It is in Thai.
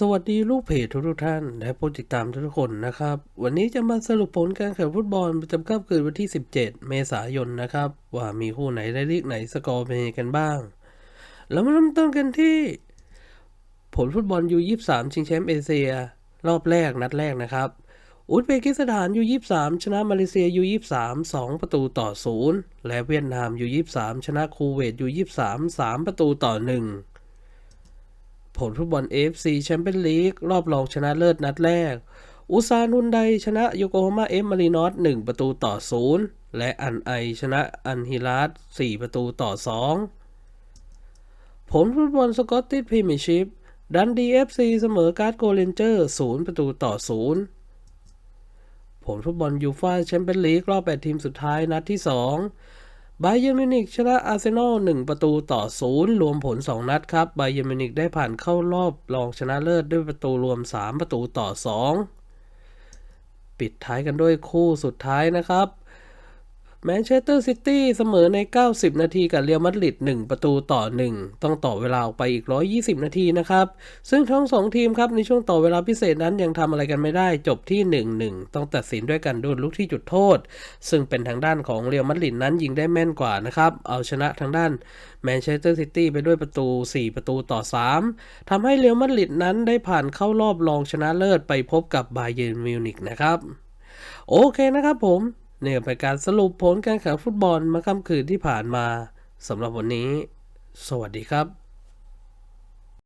สวัสดีลูกเพจทุกๆท่าน และผู้ติดตามทุกคนนะครับ วันนี้จะมาสรุปผลการแข่งฟุตบอลประจำค่ำคืนวันที่ 17 เมษายนนะครับ ว่ามีคู่ไหนและลีกไหนสกอร์เป็นยังกันบ้าง แล้วมาเริ่มต้นกันที่ ผลฟุตบอลยู23ชิงแชมป์เอเชีย รอบแรกนัดแรกนะครับ อุซเบกิสถานยู23ชนะมาเลเซียยู23 2 ประตูต่อ 0 และเวียดนามยู23ชนะคูเวตยู23 3 ประตูต่อ 1 ผลฟุตบอล AFC แชมเปี้ยนลีกรอบรองชนะเลิศนัดแรก อุซานฮุนไดชนะโยโกฮาม่าเอฟมารีนอส1ประตูต่อ 0 และอันไอชนะอันฮิลัส4ประตูต่อ 2 ผลฟุตบอลสกอตติชพรีเมียร์ชิพดันดีเอฟซีเสมอการ์ดโกเลนเจอร์0ประตูต่อ 0 ผลฟุตบอลยูฟ่าแชมเปี้ยนลีกรอบ 8 ทีมสุดท้ายนัดที่ 2 ไบเยร์มิวนิกชนะอาร์เซนอล1ประตูต่อ0รวมผล 2 นัดครับไบเยร์มิวนิกได้ผ่านเข้ารอบรองชนะเลิศด้วยประตูรวม 3 ประตูต่อ 2 ปิดท้ายกันด้วยคู่สุดท้ายนะครับ แมนเชสเตอร์ซิตี้เสมอใน 90 นาทีกับเรอัลมาดริด1 ประตูต่อ 1 ต้องต่อเวลาออกไปอีก 120 นาทีนะครับ ซึ่งทั้ง 2 ทีมครับในช่วงต่อเวลาพิเศษนั้นยังทำอะไรกันไม่ได้จบที่ 1-1 ต้องตัดสินด้วยกันดนลูกที่จุดโทษ ซึ่งเป็นทางด้านของเรอัลมาดริดนั้นยิงได้แม่นกว่านะครับ เอาชนะทางด้านแมนเชสเตอร์ซิตี้ไปด้วยประตู 4 ประตูต่อ 3ทำให้เรอัลมาดริดนั้นได้ผ่านเข้ารอบรองชนะเลิศไปพบกับบาเยิร์นมิวนิกนะครับโอเคนะครับผม นี่ยเป็นการสรุปผลการแข่งฟุตบอลมาค่ำคืนที่ผ่านมาสำหรับวันนี้ สวัสดีครับ